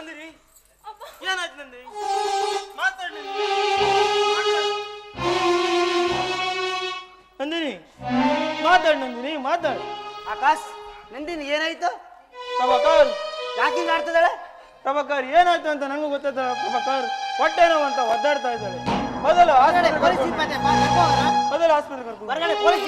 ನಂದಿನಿ? ಏನಾಯ್ತು ನಂದಿನಿ? ಮಾತಾಡಿ ನಂದಿನಿ. ನಂದಿನಿ ಮಾತಾಡ್ ನಂದಿನಿ ಮಾತಾಡು. ಆಕಾಶ್ ನಂದಿನಿ ಏನಾಯ್ತು? ಪ್ರಭಾಕರ್. ಯಾಕೆ ಹಿಂಗ್ ಆಡ್ತಿದ್ದಾಳೆ? ಪ್ರಭಾಕರ್ ಏನಾಯ್ತು ಅಂತ ನಂಗೂ ಗೊತ್ತಾಯ್ತಲ್ಲ ಪ್ರಭಾಕರ್. ಹೊಟ್ಟೆ ನೋವು ಅಂತ ಒದ್ದಾಡ್ತಾ ಇದ್ದಾಳೆ. ಮೊದಲು. ಮೊದಲು ಆಸ್ಪತ್ರೆ ಕರ್ಕೊಂಡು ಹೊರಗಡೆ ಪೊಲೀಸ್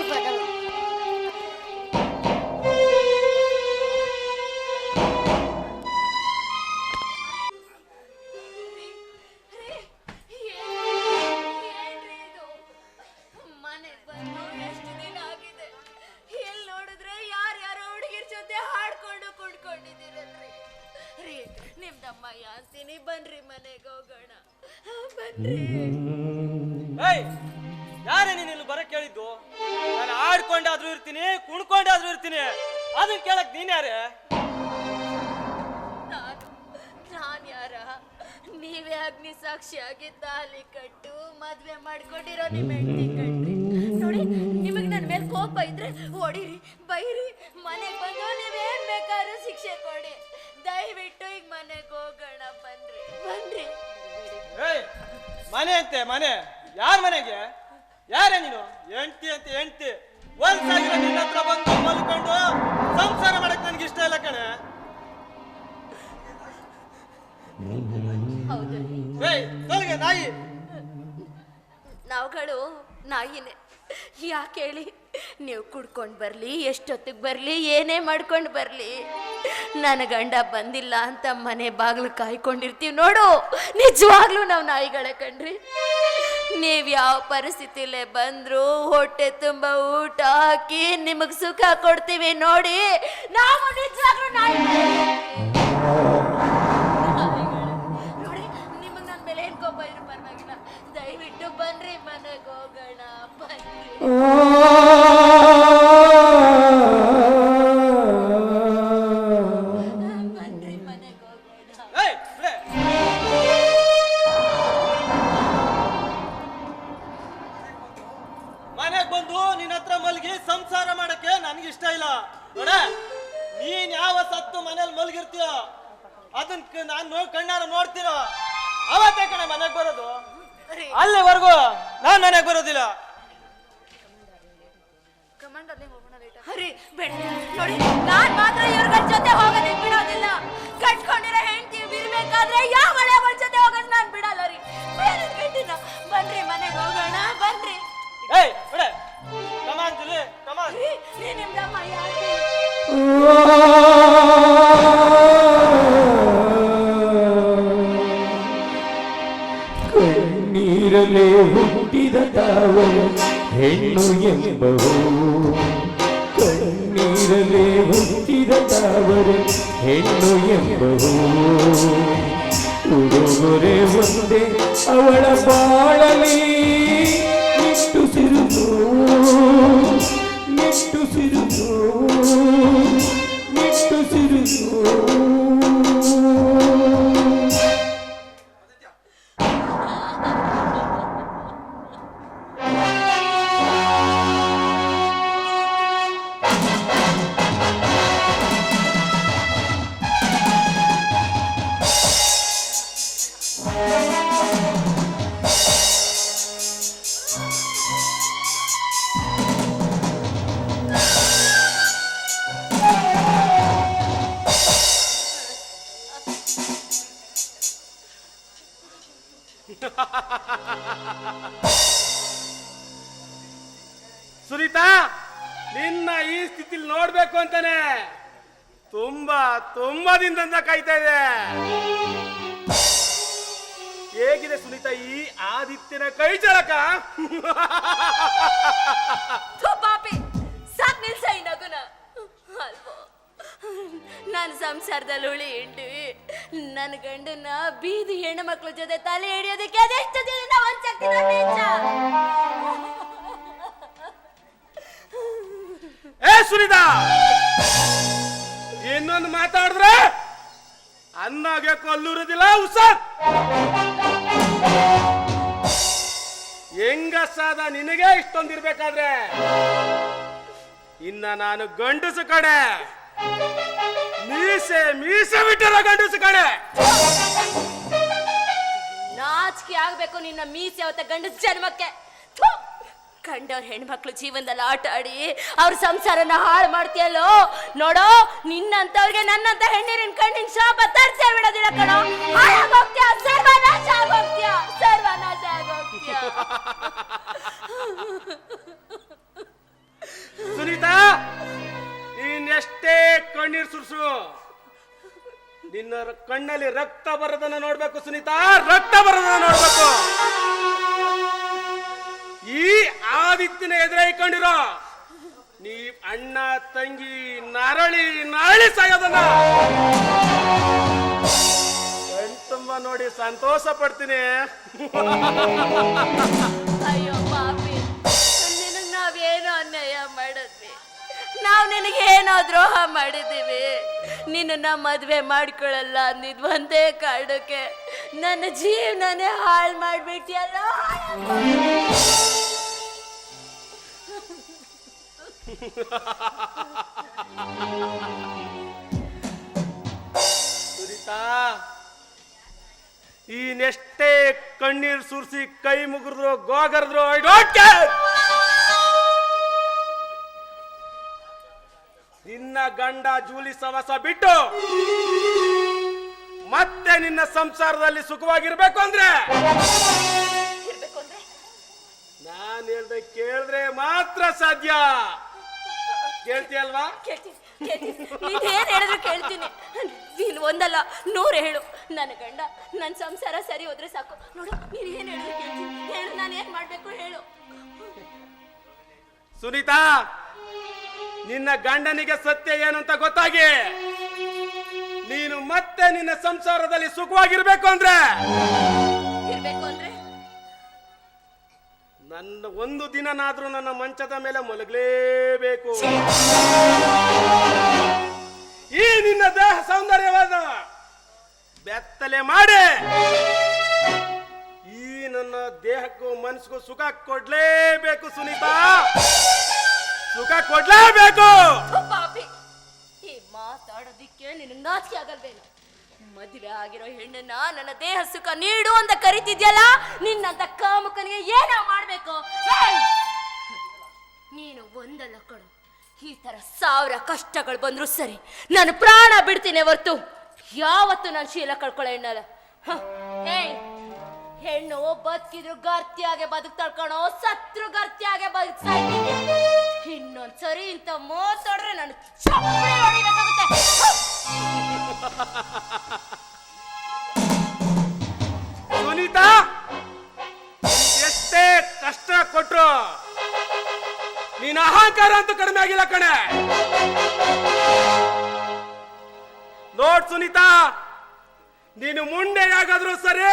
ಏಯ್, ಯಾರೇ ನೀನು ಇಲ್ಲಿ ಬರಕ್ ಕೇಳಿದ್ದು ನಾನು ಆಡ್ಕೊಂಡಾದ್ರೂ ಇರ್ತೀನಿ, ಕುಣ್ಕೊಂಡಾದ್ರೂ ಇರ್ತೀನಿ. ಅದನ್ನ ಕೇಳಕ್ ನೀನ್ ಯಾರೇ? ನಾನು, ನಾನ್ ಯಾರ? ನೀವೇ ಅಗ್ನಿ ಸಾಕ್ಷಿಯಾಗಿ ತಾಲಿ ಕಟ್ಟು, ಮದ್ವೆ ಮಾಡ್ಕೊಂಡಿರೋ ನಿಮ್ಮ ಹೆಂಡತಿ ನೋಡಿ, ನಿಮಗೆ ನನ್ನ ಮೇಲೆ ಕೋಪ ಇದ್ರೆ ಹೊಡಿರಿ ಬೈರಿ. ಮನೆಗೆ ಬಂದು ನೀವೇನ್ ಬೇಕಾದ್ರೂ ಶಿಕ್ಷೆ ಕೊಡಿ. ದಯವಿಟ್ಟು ಈಗ ಮನೆಗೆ ಮನೆ ಅಂತೆ, ಮನೆ. ಯಾರ ಮನೆಗೆ? ಯಾರೇ ನೀನು? ಎಂಟಿ ಅಂತ, ಹೆಂಡ್ತಿ. ಒಂದ್ಸಾಗಿರೋ ನಿನ್ನ ಹತ್ರ ಬಂದು ಮಲ್ಕೊಂಡು ಸಂಸಾರ ಮಾಡಕ್ ನನ್ಗೆ ಇಷ್ಟ ಇಲ್ಲ ಕಣೆ. ನಾಯಿ. ನಾವುಗಳು ನಾಯಿನೇ. ಯಾಕೆ ಹೇಳಿ? ನೀವು ಕುಡ್ಕೊಂಡು ಬರಲಿ, ಎಷ್ಟೊತ್ತಿಗೆ ಬರಲಿ, ಏನೇ ಮಾಡ್ಕೊಂಡು ಬರಲಿ. ನನ್ನ ಗಂಡ ಬಂದಿಲ್ಲ ಅಂತ ಮನೆ ಬಾಗಿಲು ಕಾಯ್ಕೊಂಡಿರ್ತೀವಿ ನೋಡು. ನಿಜವಾಗ್ಲೂ ನಾವು ನಾಯಿಗಳೇ ಕಣ್ರಿ. ನೀವು ಯಾವ ಪರಿಸ್ಥಿತಿಲೇ ಬಂದ್ರು ಹೊಟ್ಟೆ ತುಂಬ ಊಟ ಹಾಕಿ ನಿಮಗೆ ಸುಖ ಕೊಡ್ತೀವಿ ನೋಡಿ. ನಾವು ನಿಜವಾಗ್ಲೂ ನಾಯಿ. ನೋಡಿ, ನಿಮಗೆ ಮೇಲೆ ಇದ್ರು ದಯವಿಟ್ಟು ಬನ್ರಿ ಮನೆಗೆ ಹೋಗೋಣ, ಬನ್ರಿ. ಮನೇಲಿ ಮಲಗಿರ್ತೀಯ? ಅದನ್ ನಾನು ಕಣ್ಣಾರ ನೋಡ್ತೀನ ಅವತ್ತೇ ಕಣ ಮನೆಗ್ ಬರೋದು? ಅಲ್ಲಿವರೆಗೂ ನಾನ್ ಮನೆಗ್ ಬರೋದಿಲ್ಲ. ಹರಿ ಬೇಡ. ನೋಡಿ ನಾನ್ ಮಾತ್ರ ಇವ್ರ ಜೊತೆ ಹೋಗೋದಕ್ಕೆ ಬಿಡೋದಿಲ್ಲ. ಕಣ್ಣೀರಲೆ ಹುಟ್ಟಿದ ತಾವ ಹೆಣ್ಣು ಎಂಬವು? ಕಣ್ಣೀರಲೇ ಹುಟ್ಟಿದ ತಾವರ ಹೆಣ್ಣು ಎಂಬವು? ಉಡುಗೊರೆ ಒಂದೇ ಅವಳ ಬಾಳಲಿ ನಿಟ್ಟುಸಿರುವುದು ನಿಟ್ಟುಸಿರುವುದು ನಿಟ್ಟುಸಿರುವುದು ಸುನೀತಾ, ನಿನ್ನ ಈ ಸ್ಥಿತಿಲಿ ನೋಡ್ಬೇಕು ಅಂತಾನೆ. ತುಂಬಾ ತುಂಬಾ ದಿನದಿಂದ ಕಾಯ್ತಾ ಇದೆ. ಹೇಗಿದೆ ಸುನೀತಾ ಈ ಆದಿತ್ಯನ ಕೈ ಚಳಕ? ಪಾಪಿ, ಸಾಕ್ ನಾನು ಸಂಸಾರದಲ್ಲಿ ಉಳಿ ಇಟ್ಟು ನನ್ನ ಗಂಡನ ಬೀದಿ ಹೆಣ್ಣು ಮಕ್ಕಳ ಜೊತೆ ತಲೆ ಹಿಡಿಯೋದಕ್ಕೆ ಅದೆಷ್ಟು ದಿನ ಒಂಚಾಗ್ತಿದ ಏ ಇನ್ನೊಂದು ಮಾತಾಡಿದ್ರೆ ಅನ್ನಾಗೆ ಕೊಲ್ಲುರುದಿಲ್ಲ ಹುಷಾರ್ ಹೆಂಗಸಾದ ನಿನಗೆ ಇಷ್ಟೊಂದಿರ್ಬೇಕಾದ್ರೆ? ಇನ್ನ ನಾನು ಗಂಡಸು ಕಡೆ. ಮೀಸೆ ಮೀಸೆ ಬಿಟ್ಟಿರೋ ಗಂಡಸು ಕಡೆ. ನಾಚಿಕೆ ಆಗ್ಬೇಕು ನಿನ್ನ ಮೀಸೆ ಅವತ್ತ ಗಂಡಸ ಜನ್ಮಕ್ಕೆ! ಕಂಡವ್ರ ಹೆಣ್ಮಕ್ಳು ಜೀವನದಲ್ಲಿ ಆಟ ಆಡಿ ಅವ್ರ ಸಂಸಾರನ ಹಾಳು ಮಾಡ್ತೀಯಲ್ಲೋ? ನೋಡೋ ನಿನ್ನಂತವ್ರಿಗೆ ನನ್ನಂತ ಹೆಣ್ಣಿನ ಕಣ್ಣಿನ ಶಾಪ ತರ್ಸೇ ಬಿಡೋದಿಲ್ಲ ಕಣೋ. ಹಾಳಾಗೋಗ್ತೀಯ ಸರ್ವನಾಶ ಆಗೋಗ್ತೀಯ? ಸರ್ವನಾಶ ಆಗೋಗ್ತೀಯ? ಸುನೀತಾ ನೀನೆಷ್ಟೇ ಕಣ್ಣೀರ್ ಸುರ್ಸು, ನಿನ್ನ ಕಣ್ಣಲ್ಲಿ ರಕ್ತ ಬರೋದನ್ನ ನೋಡ್ಬೇಕು ಸುನೀತಾ, ರಕ್ತ ಬರೋದನ್ನ ನೋಡ್ಬೇಕು. ಈ ಆದಿತ್ಯನ ಎದುರೈಕೊಂಡಿರೋ ನೀ ಅಣ್ಣ ತಂಗಿ ನರಳಿ ನರಳಿ ಸಾಯೋದನ್ನ. ಕಣ್ ತುಂಬ ನೋಡಿ ಸಂತೋಷ ಪಡ್ತೀನಿ. ನಾವು ನಿನಗೇನೋ ದ್ರೋಹ ಮಾಡಿದ್ದೀವಿ. ನಿನ್ನ ಮದುವೆ ಮಾಡ್ಕೊಳ್ಳಲ್ಲ ಅಂದಿದ್ ಒಂದೇ ಕಾರಣಕ್ಕೆ ನನ್ನ ಜೀವನನೇ ಹಾಳು ಮಾಡ್ಬಿಟ್ಟಿಯಲ್ಲ ಸುರಿತಾ ನೆಷ್ಟೇ ಕಣ್ಣೀರ್ ಸುರಿಸಿ ಕೈ ಮುಗಿದ್ರು ಗೋಗರ್ದ್ರು ಐ ಡೋಂಟ್ ಕೇರ್ ಗಂಡ ಜೂಲಿ ಸವಸ ಬಿಟ್ಟು ಮತ್ತೆ ನಿನ್ನ ಸಂಸಾರದಲ್ಲಿ ಸುಖವಾಗಿರ್ಬೇಕು ಅಂದ್ರೆ? ನಾನು ಹೇಳ್ದೆ ಕೇಳಿದ್ರೆ ಮಾತ್ರ ಸಾಧ್ಯ. ಕೇಳ್ತೀಯಲ್ವಾ ನೀನ್ ಏನ್ ಹೇಳಿದ್ರು ಕೇಳ್ತೀನಿ. ನೀನ್ ಒಂದಲ್ಲ ನೂರು ಹೇಳು. ನನ್ನ ಗಂಡ ನನ್ನ ಸಂಸಾರ ಸರಿ ಹೋದ್ರೆ ಸಾಕು. ನೋಡು ನೀನ್ ಏನ್ ಹೇಳಿದ್ರು ಕೇಳ್ತೀನಿ. ಹೇಳು ನಾನು ಏನ್ ಮಾಡ್ಬೇಕು ಹೇಳು. ಸುನೀತಾ ನಿನ್ನ ಗಂಡನಿಗೆ ಸತ್ಯ ಏನು ಅಂತ ಗೊತ್ತಾಗಿ ನೀನು ಮತ್ತೆ ನಿನ್ನ ಸಂಸಾರದಲ್ಲಿ ಸುಖವಾಗಿರ್ಬೇಕು ಅಂದ್ರೆ? ಇರ್ಬೇಕು ಅಂದ್ರೆ? ನನ್ನ ಒಂದು ದಿನನಾದ್ರೂ ನನ್ನ ಮಂಚದ ಮೇಲೆ ಮಲಗಲೇಬೇಕು. ಈ ನಿನ್ನ ದೇಹ ಸೌಂದರ್ಯವಾದ ಬೆತ್ತಲೆ ಮಾಡಿ ಈ ನನ್ನ ದೇಹಕ್ಕೂ ಮನಸ್ಸಿಗೂ ಸುಖ ಕೊಡ್ಲೇಬೇಕು ಸುನೀತಾ. ಸುಖ ಕೊಡ್ಲೇಬೇಕು! ಪಾಪಿ. ಈ ಮಾತಾಡೋದಿಕ್ಕೆ ನಿನಗೆ ನಾಚಿಕೆ ಆಗಲ್ವೇನು? ಮದುವೆ ಆಗಿರೋ ಹೆಣ್ಣನ್ನ ನನ್ನ ದೇಹ ಸುಖ ನೀಡು ಅಂತ ಕರಿತಿದ್ಯಲ್ಲ, ನಿನ್ನಂತ ಕಾಮುಕನಿಗೆ ಏನೋ ಮಾಡ್ಬೇಕು! ನೀನು ಒಂದಲ್ಲ ಕಣು, ಈ ತರ ಸಾವಿರ ಕಷ್ಟಗಳು ಬಂದ್ರು ಸರಿ ನಾನು ಪ್ರಾಣ ಬಿಡ್ತೀನಿ ಹೊರ್ತು. ಯಾವತ್ತು ನಾನು ಶೀಲ ಕಳ್ಕೊಳ್ಳೋ ಹೆಣ್ಣಲ್ಲ ಹೆಣ್ಣು ಬದುಕಿದ್ರು ಗರ್ತಿಯಾಗೆ ಬದುಕ್ತಾಳ್ ಕಣೋ, ಸತ್ರು ಗರ್ತಿಯಾಗೆ ಬದುಕ್ತಾ ಇನ್ನೊಂದ್ಸರಿ ಇಂತ ಮಾತಾಡ್ರೆ ನಾನು! ಸುನೀತಾ, ಎಷ್ಟೇ ಕಷ್ಟ ಕೊಟ್ರು ನೀನ್ ಅಹಂಕಾರ ಅಂತೂ ಕಡಿಮೆ ಆಗಿಲ್ಲ ಕಣೆ ನೋಡ್ ಸುನೀತಾ, ನೀನು ಮುಂಡೆ ಆಗಾದ್ರೂ ಸರಿ,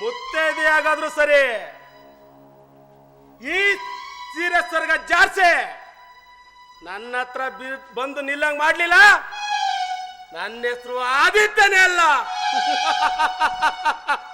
ಮುತ್ತೈದೆ ಆಗಾದ್ರೂ ಸರಿ, ಈ ಸೀರೆ ಸ್ವರ್ಗ ಜಾರ್ಸೆ. ನನ್ನ ಹತ್ರ ಬಂದು ನಿಲ್ಲಂಗ್ ಮಾಡ್ಲಿಲ್ಲ? ನನ್ನ ಹೆಸರು ಆದಿತ್ಯನೇ ಅಲ್ಲ.